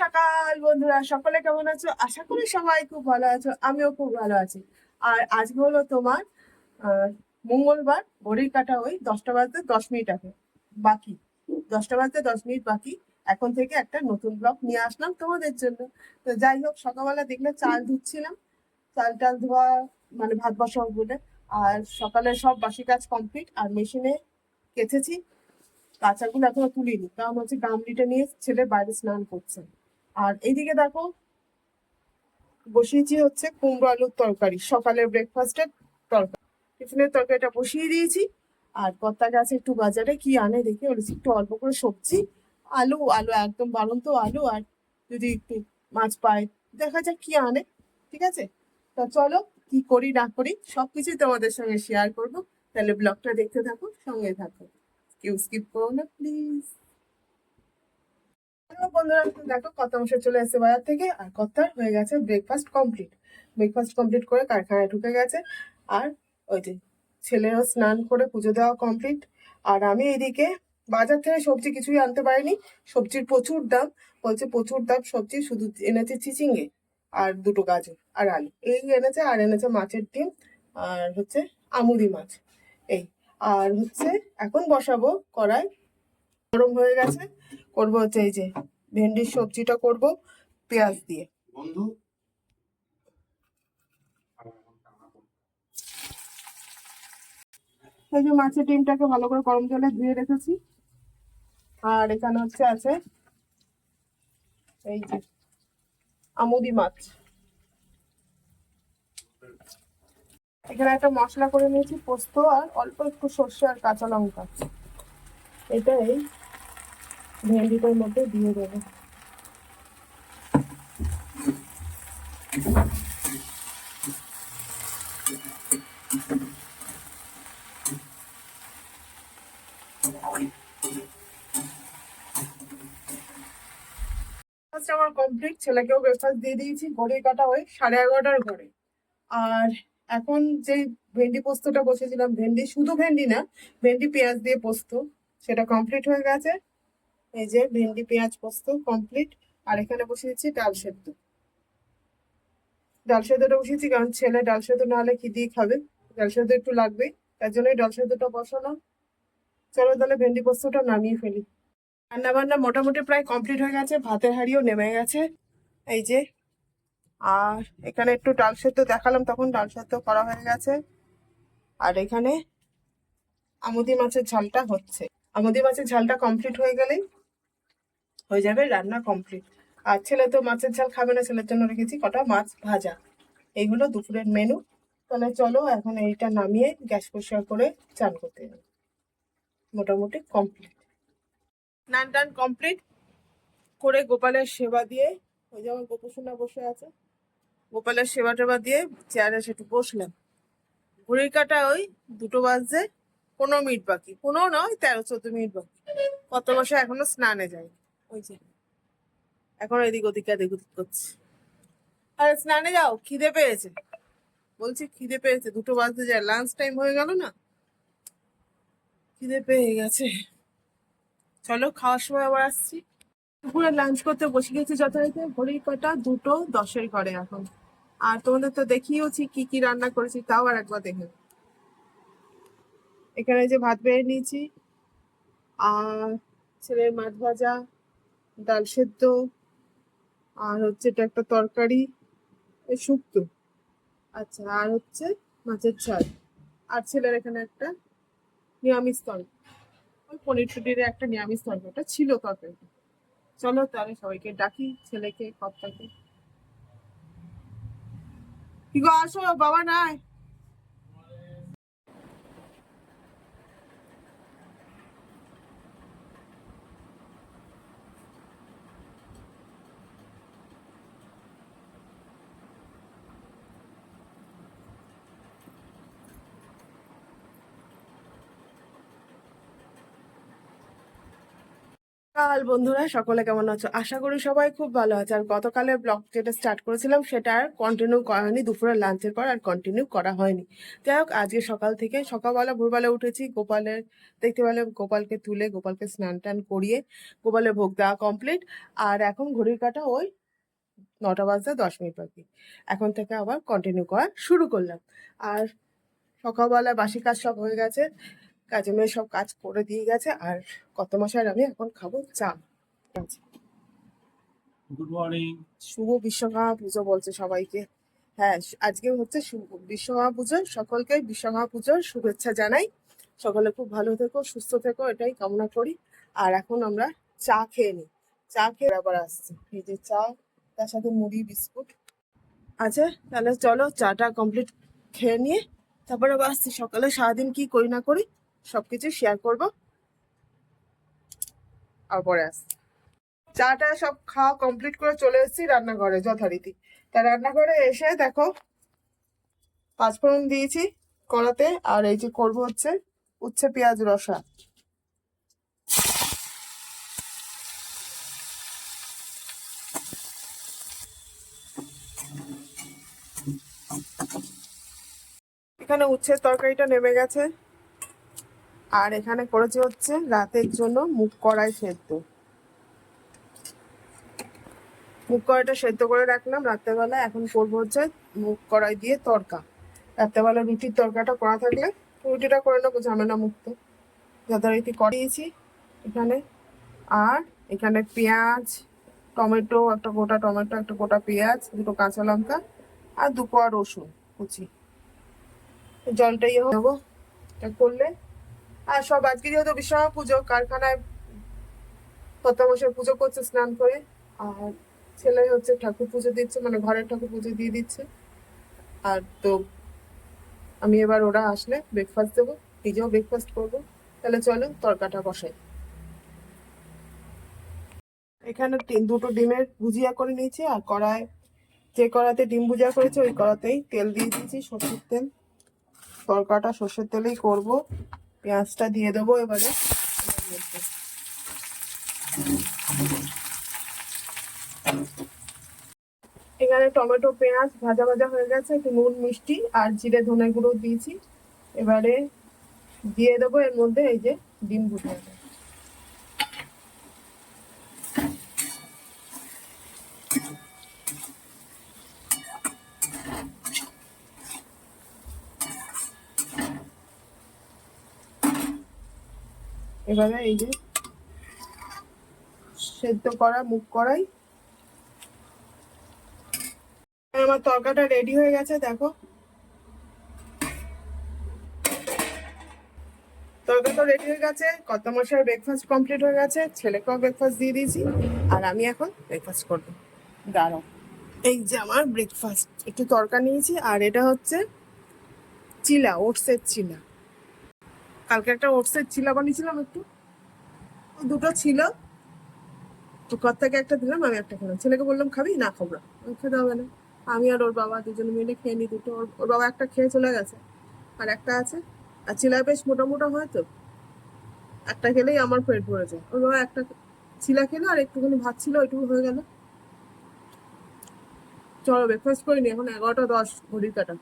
সকাল, বন্ধুরা। সকলে কেমন আছো? আশা করি সবাই খুব ভালো আছো। আমিও খুব ভালো আছি। আর আজকে হলো তোমার মঙ্গলবার। ঘড়ির কাটা ওই দশটা বাজতে দশ মিনিট আগে। বাকি। দশটা বাজতে দশ মিনিট বাকি। এখন থেকে একটা নতুন ব্লগ নিয়ে আসলাম তোমাদের জন্য। তো যাই হোক, সকালবেলা দেখলে চাল ধুচ্ছিলাম। চাল টাল ধোয়া মানে ভাত বসাবো বলে। আর সকালে সব বাসি কাজ কমপ্লিট আর মেশিনে কেচেছি। কাঁচাগুলো এখনও তুলিনি। কারণ হচ্ছে গামলিটা নিয়ে ছেলে বাইরে স্নান করছে। আর এইদিকে দেখো, বসিয়েছি হচ্ছে কুমড়ো আলুর তরকারি, সকালের ব্রেকফাস্টের তরকারি। টিফিনের তরকারিটা বসিয়ে দিয়েছি। আর কর্তা গাছে একটু বাজারে কি আনে দেখি বলেছি একটু অল্প করে সবজি। আলু আলু একদম বাড়ন্ত আলু, আর যদি একটু মাছ পায়, দেখা যাক কি আনে, ঠিক আছে? তা চলো, কি করি না করি, সবকিছুই তোমাদের সঙ্গে শেয়ার করব। তাহলে ব্লগটা দেখতে থাকো, সঙ্গে থাকো। কেউ স্কিপ করো না প্লিজ বন্ধুরা দেখো কত মশাই চলে এসেছে বাজার থেকে, আর কত্তার হয়ে গেছে ব্রেকফাস্ট কমপ্লিট ব্রেকফাস্ট কমপ্লিট করে কারখানায় ঢুকে গেছে, আর ওই যে ছেলেরও স্নান করে পুজো দেওয়া কমপ্লিট আর আমি এদিকে বাজার থেকে সবজি কিছুই আনতে পারিনি, সবজির প্রচুর দাম, বলছে প্রচুর দাম সবজি, শুধু এনেছে চিচিঙ্গে আর দুটো গাজর আর আলু। এই এনেছে আর এনেছে মাছের ডিম, আর হচ্ছে আমুদি মাছ। এই, আর হচ্ছে এখন বসাবো কড়াই, গরম হয়ে গেছে, করব হচ্ছে এই যে ভেন্ডির সবজিটা করব পেঁয়াজ দিয়ে। বন্ধু। এই যে মাছের ডিমটাকে ভালো করে গরম জলে ধুয়ে রেখেছি। আর এখানে হচ্ছে আছে এই যে আমুদি মাছ। এখানে একটা মশলা করে নিয়েছি পোস্ত আর অল্প একটু সর্ষে আর কাঁচা লঙ্কা। এটাই ভেন্ডিটার মধ্যে দিয়ে দেবো। আমার কমপ্লিট ছেলেকেও ব্রেকফাস্ট দিয়ে দিয়েছি ঘড়ি কাটা ওই সাড়ে এগারোটার ঘরে। আর এখন যে ভেন্ডি পোস্তটা বসেছিলাম, ভেন্ডি শুধু ভেন্ডি না, ভেন্ডি পেঁয়াজ দিয়ে পোস্ত, সেটা কমপ্লিট হয়ে গেছে। এই যে ভেন্ডি, পেঁয়াজ, পোস্ত কমপ্লিট আর এখানে বসিয়েছি ডাল সেদ্ধ। ডাল সেদ্ধটা বসিয়েছি কারণ ছেলে ডাল সেদ্ধ না হলে কি দিয়ে খাবে? ডাল সেদ্ধ একটু লাগবে, তার জন্যই ডাল সেদ্ধটা বসালাম। চলো তাহলে ভেন্ডি, পোস্তটা নামিয়ে ফেলি। রান্না বান্না মোটামুটি প্রায় কমপ্লিট হয়ে গেছে, ভাতের হাঁড়িও নেমে গেছে। এই যে, আর এখানে একটু ডাল সেদ্ধ দেখালাম, তখন ডাল সেদ্ধ করা হয়ে গেছে। আর এখানে আমুদি মাছের ঝালটা হচ্ছে। আমুদি মাছের ঝালটা কমপ্লিট হয়ে গেলেই হয়ে যাবে রান্না কমপ্লিট আর ছেলে তো মাছের ঝাল খাবে না, ছেলের জন্য রেখেছি কটা? মাছ ভাজা। এই হলো দুপুরের মেনু তাহলে চলো এখন এইটা নামিয়ে গ্যাস পরিষ্কার করে চান করতে যাব মোটামুটি কমপ্লিট স্নান টান কমপ্লিট করে গোপালের সেবা দিয়ে, ওই যে আমার গোপসোনা বসে আছে, গোপালের সেবা টেবা দিয়ে চেয়ারে সেটু বসলাম। ঘড়ির কাটা ওই দুটো বাজে পনেরো মিনিট বাকি। পনেরো নয়, তেরো, চোদ্দ মিনিট বাকি। কত বসে এখনও স্নানে যায় ওই যে। এখন এদিক ওদিকে এদিক ওদিক করছে। আরে স্নানে যাও, খিদে পেয়েছে। বলছি খিদে পেয়েছে, দুটো বাজতে যায় লাঞ্চ টাইম হয়ে গেল না। খিদে পেয়ে গেছে। চলো খাওয়ার সময় আবার আসছি। দুপুরে লাঞ্চ করতে বসে গেছি যথারীতি ঘড়ির কাটা? দুটো, দশের ঘরে এখন। আর তোমাদের তো দেখিয়েওছি কি কি রান্না করেছি, তাও আর একবার দেখে। এখানে যে ভাত বেড়ে নিয়েছি, আর ছেলের মাছ ভাজা ডাল সেদ্ধ, আর হচ্ছে এটা একটা তরকারি শুক্তো। আচ্ছা আর হচ্ছে মাছের ঝাল। আর ছেলের এখানে একটা নিরামিষ তরকারি ওই পনির টুটির একটা নিরামিষ তরকারি, ওটা ছিল তরকারি চলো তাহলে সবাইকে ডাকি, ছেলেকে, কর্তাকে। কি গো, আসো, বাবা নাই। কাল বন্ধুরা, সকলে কেমন আছো? আশা করি সবাই খুব ভালো আছে। আর গতকালের ব্লগ যেটা স্টার্ট করেছিলাম, সেটা আর কন্টিনিউ করা হয়নি দুপুরে লাঞ্চের পর আর কন্টিনিউ করা হয়নি। যাই হোক, আজকে সকাল থেকে সকালবেলা ভোরবেলা উঠেছি, গোপালের, দেখতে পেলে গোপালকে তুলে, গোপালকে স্নান টান করিয়ে গোপালের ভোগ দেওয়া কমপ্লিট আর এখন ঘড়ির কাটা ওই নটা বাজতে দশ মিনিট বাকি। এখন থেকে আবার কন্টিনিউ করা শুরু করলাম। আর সকালবেলা বাসি কাজ সব হয়ে গেছে। কাজে মেয়ে সব কাজ করে দিয়ে গেছে আর কত মাসের আমি এখন খাব চা। গুড মর্নিং শুভ বিশ্বকর্মা পুজো বলছে সবাইকে। হ্যাঁ আজকে হচ্ছে শুভ বিশ্বকর্মা পুজো। সকলকে বিশ্বকর্মা পুজোর শুভেচ্ছা জানাই। সকলে খুব ভালো থেকো সুস্থ থেকো এটাই কামনা করি। আর এখন আমরা চা খেয়ে নিই। চা খেয়ে আবার আসছি। এই যে চা তার সাথে মুড়ি বিস্কুট। আচ্ছা তাহলে চলো চাটা কমপ্লিট খেয়ে নিয়ে তারপরে আবার আসছি। সকালে সারাদিন কি করি না করি সবকিছু শেয়ার করব। আর পরে আসছি। চাটা সব খাওয়া কমপ্লিট করে চলে এসেছি রান্নাঘরে যথারীতি। তা রান্নাঘরে এসে দেখো, পাঁচফোড়ন দিয়েছি কড়াতে, আর এই যে করব হচ্ছে উচ্ছে পেঁয়াজ রসা এখানে উচ্ছের তরকারিটা নেমে গেছে। আর এখানে করেছি হচ্ছে রাতের জন্য মুগ কড়াই সেদ্ধ। মুগ কড়াইটা সেদ্ধ করে রাখলাম রাত্রেবেলা এখন করব হচ্ছে মুগ কড়াই দিয়ে তরকা। রাত্রেবেলা রুটির তরকাটা করা থাকলে রুটিটা করে নেব, ঝামেলা মুক্ত। যথারীতি করিয়েছি এখানে। আর এখানে পেঁয়াজ, টমেটো, একটা গোটা টমেটো, একটা গোটা পেঁয়াজ, দুটো কাঁচা লঙ্কা আর দু রসুন কুচি। জলটা ইয়ে দেবো। এটা করলে আর সব আজকে যেহেতু বিশ্বকর্মা পুজো, কারখানায় বছর পুজো করছে, স্নান করে। আর ছেলে হচ্ছে ঠাকুর পুজো দিচ্ছে মানে ঘরের ঠাকুর পুজো দিয়ে দিচ্ছে। আর তো আমি এবার ওরা আসলে ব্রেকফাস্ট দেবো, নিজেও ব্রেকফাস্ট করব। তাহলে চলো তরকাটা বসাই। এখানে দুটো ডিমের ভুজিয়া করে নিয়েছি, আর কড়ায় যে কড়াতে ডিম ভুজিয়া করেছি, ওই কড়াতেই তেল দিয়ে দিয়েছি, সর্ষের তেল। তরকাটা সর্ষের তেলেই করব। পেঁয়াজটা দিয়ে দেবো এবারে। এখানে টমেটো, পেঁয়াজ ভাজা ভাজা হয়ে গেছে, একটু নুন, মিষ্টি আর জিরে ধনে গুঁড়ো দিয়েছি। এবারে দিয়ে দেবো এর মধ্যে এই যে ডিম ভুজিয়া এবারে এই যে সেদ্ধ করা, মুখ করাই। আমার তরকাটা রেডি হয়ে গেছে, দেখো। তরকা তো রেডি হয়ে গেছে কত মশার ব্রেকফাস্ট কমপ্লিট হয়ে গেছে, ছেলেকেও ব্রেকফাস্ট দিয়ে দিয়েছি, আর আমি এখন ব্রেকফাস্ট করব। দাঁড়াও। এই যে আমার ব্রেকফাস্ট একটু তরকা নিয়েছি, আর এটা হচ্ছে চিলা, ওটসের চিলা। কালকে একটা ওটসের চিলা বানিয়েছিলাম একটু। দুটো ছিল। তো কর থেকে একটা দিলাম, আমি একটা খেলাম। ছেলেকে বললাম, খাবি? না, খাব না। খেতে হবে না। আমি আর ওর বাবা দুজনে মিলে খেয়ে নিই দুটো। ওর- বাবা একটা খেয়ে চলে গেছে। আর একটা আছে। আর চিলা বেশ মোটা মোটা হয় তো। একটা খেলেই আমার পেট ভরে যায়। ওর বাবা একটা চিলা খেলো, আর একটুখানি ভাত ছিল, ওইটুকু হয়ে গেল। চলো ব্রেকফাস্ট করিনি। এখন এগারোটা দশ, ঘড়ির কাটা।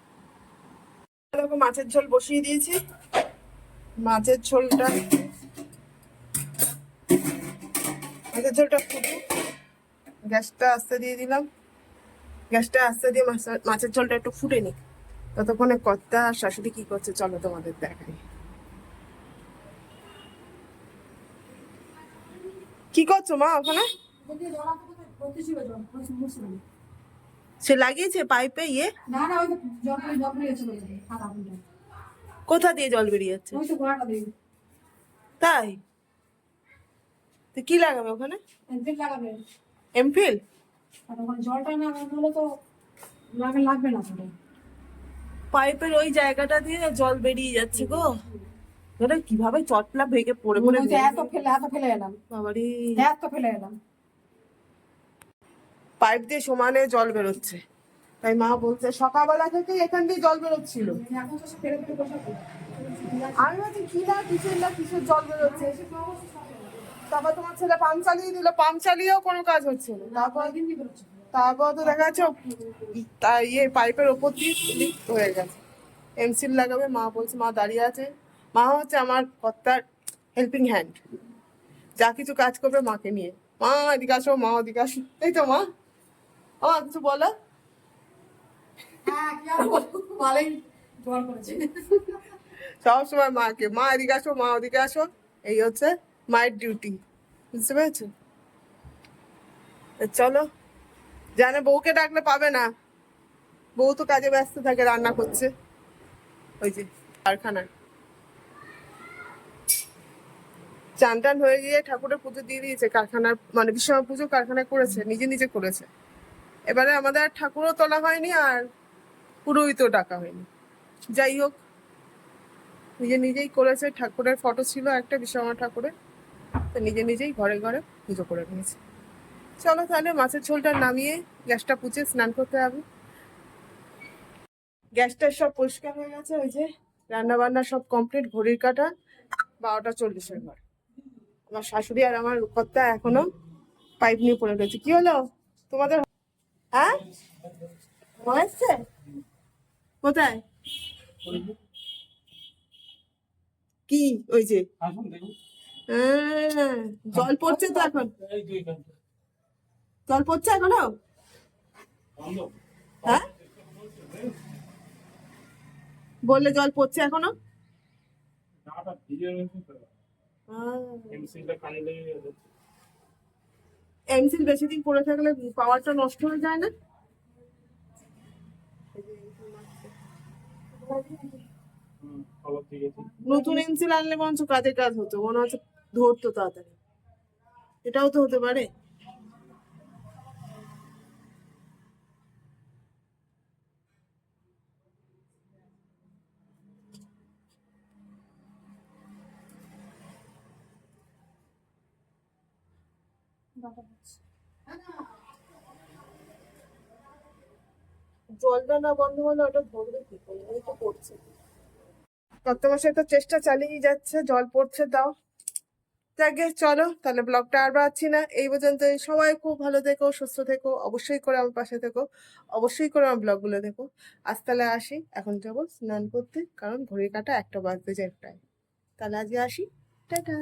মাছের ঝোল বসিয়ে দিয়েছি। মাছের ঝোলটা। মাছের ঝোলটা ফুটুক গ্যাসটা আস্তে দিয়ে দিলাম। গ্যাসটা আস্তে দিয়ে মাছ- মাছের ঝোলটা একটু ফুটে নি ততক্ষণে কর্তা আর শাশুড়ি কি করছে চলো তোমাদের দেখাই। কি করছ মা ওখানে? সে লাগিয়েছে পাইপে ইয়ে? না না, ওই কোথা দিয়ে জল বেরিয়ে যাচ্ছে তাই? তো কি লাগাবে ওখানে? এমফিল জলটা না হলে তো লাগবে না পাইপের ওই জায়গাটা দিয়ে জল বেরিয়ে যাচ্ছে গো। ধরে কীভাবে চটলা ভেঙে পড়ে পড়ে এত ফেলে এত ফেলে এলাম। বাবারি। এত ফেলে এলাম। পাইপ দিয়ে সমানে জল বেরোচ্ছে। তাই মা বলছে, সকালবেলা থেকে এখান দিয়ে জল বেরোচ্ছিল। আমি ভাবছি কি না কিসের না, কিসের জল বেরোচ্ছে? তারপর তোমার ছেলে পাম্প চালিয়ে দিল, পাম্প চালিয়েও কোনো কাজ হচ্ছে না। তারপর তারপর তো দেখা যাচ্ছে ইয়ে পাইপের ওপর দিয়ে লিক হয়ে গেছে। এমসিল লাগাবে, মা বলছে, মা দাঁড়িয়ে আছে। মা হচ্ছে আমার কর্তার হেল্পিং হ্যান্ড যা কিছু কাজ করবে মাকে নিয়ে। মা এদিকে আসো, মা ওদিকে আসো। এই তো মা। ও কিছু বলো হ্যাঁ কি আর বলব ভালোই জোর করেছে সবসময় মাকে, মা এদিকে আসো, মা ওদিকে আসো। এই হচ্ছে মায়ের ডিউটি বুঝতে পেরেছ? চলো, জানে বউকে ডাকলে পাবে না। বউ তো কাজে ব্যস্ত থাকে, রান্না করছে। ওই যে কারখানায় চান টান হয়ে গিয়ে ঠাকুরের পুজো দিয়ে দিয়েছে, কারখানার মানে বিশ্বকর্মা পুজো কারখানায় করেছে, নিজে নিজে করেছে। এবারে আমাদের ঠাকুরও তোলা হয়নি আর পুরোহিতও ডাকা হয়নি। যাই হোক, নিজে নিজেই করেছে, ঠাকুরের ফটো ছিল একটা, বিশ্বকর্মা ঠাকুরের। তো নিজে নিজেই ঘরে ঘরে পুজো করে নিয়েছে। চলো তাহলে মাছের ঝোলটা নামিয়ে গ্যাসটা পুচে স্নান করতে হবে। গ্যাসটা সব পরিষ্কার হয়ে গেছে, ওই যে রান্না বান্না সব কমপ্লিট ঘড়ির কাটা, বারোটা চল্লিশের ঘর। আমার শাশুড়ি আর আমার কর্তা এখনও পাইপ নিয়ে পড়ে রয়েছে। কি হলো? তোমাদের হ্যাঁ? হয়েছে কোথায়? কি? ওই যে। হ্যাঁ, জল পড়ছে তো এখন। জল পড়ছে এখনও? হ্যাঁ? বললে জল পড়ছে এখনও? গেছে। এমসিল বেশি দিন পড়ে থাকলে পাওয়ারটা নষ্ট হয়ে যায় না? নতুন এমসিল আনলে বরঞ্চ কাজের কাজ হতো, মনে হচ্ছে ধরতো তাড়াতাড়ি। এটাও তো হতে পারে। জলটা না বন্ধ হলে ওটা ধরবে কি করে? এই তো পড়ছে কর্তমাসে তো চেষ্টা চালিয়ে যাচ্ছে, জল পড়ছে তাও। যাকে চলো, তাহলে ব্লগটা আর বাড়াচ্ছি না। এই পর্যন্ত সবাই খুব ভালো থেকো, সুস্থ থেকো, অবশ্যই করে আমার পাশে থেকো, অবশ্যই করে আমার ব্লগগুলো দেখো। আজ তাহলে আসি, এখন যাব স্নান করতে, কারণ ঘড়ির কাটা একটা বাজতে যায় প্রায়। তাহলে আজকে আসি। টাটা!